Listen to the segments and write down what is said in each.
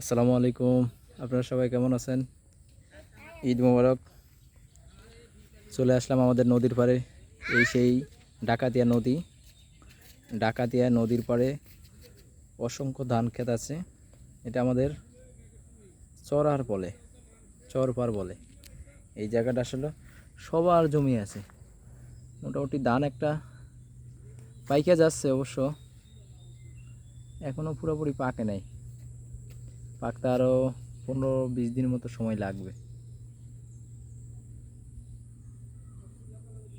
আসসালামু আলাইকুম। আপনারা সবাই কেমন আছেন? ঈদ মোবারক। চলে আসলাম আমাদের নদীর পাড়ে। এই সেই ডাকাতিয়া নদী। ডাকাতিয়া নদীর পাড়ে অসংখ্য ধান ক্ষেত আছে। এটা আমাদের চরার বলে, চরপার বলে। এই জায়গাটা আসলে সবার জমি আছে। মোটামুটি ধান একটা পাইকা যাচ্ছে অবশ্য। এখনও পুরোপুরি পাকে নাই। পাকতে আরও পনেরো বিশ দিন মতো সময় লাগবে।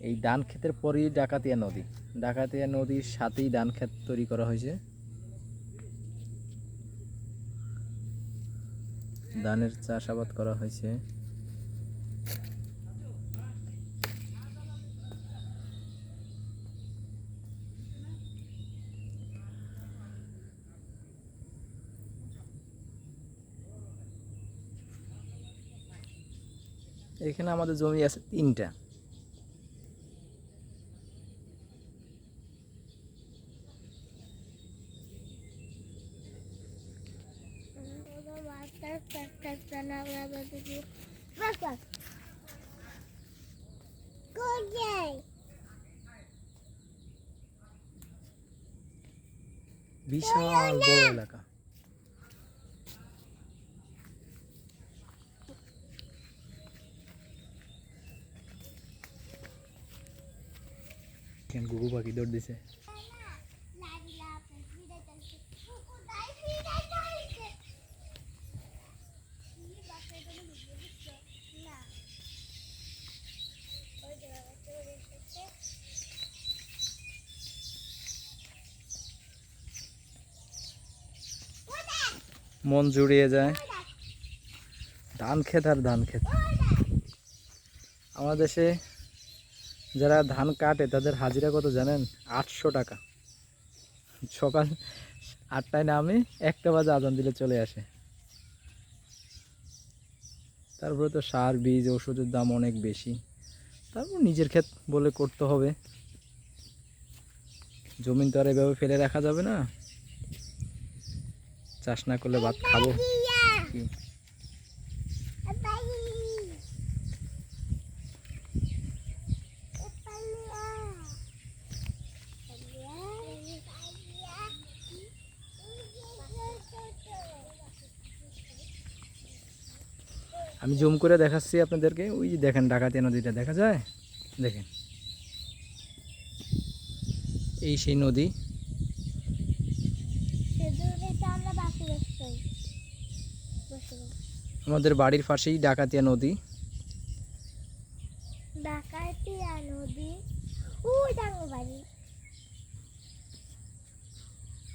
এই ধান ক্ষেতের পরই ডাকাতিয়া নদী। ডাকাতিয়া নদীর সাথেই ধান ক্ষেত তৈরি করা হয়েছে। ধানের চাষাবাদ করা হয়েছে। এখানে আমাদের জমি আছে তিনটা। বিশাল বড় এলাকা। এখানে গুগু পাখি দৌড় দিছে? মন জুড়িয়ে যায়। ধান খেত আর ধান খেত আমাদের দেশে যারা ধান কাটে তাদের হাজিরা কত জানেন? আটশো টাকা। সকাল আটটায় নামে একটা বাজে আজান দিলে চলে আসে। তারপরে তো সার বীজ ওষুধের দাম অনেক বেশি। তারপর নিজের ক্ষেত বলে করতে হবে। জমিন তো আর এভাবে ফেলে রাখা যাবে না। চাষ না করলে ভাত খাব। আমি জুম করে দেখাচ্ছি আপনাদেরকে। ওই যে দেখেন, ডাকাতি নদীটা দেখা যায়? দেখেন। এই সেই নদী। আমাদের বাড়ির পাশেই ডাকাতিয়া নদী। ডাকাতিয়া নদী। ওই ডাঙ্গো বাড়ি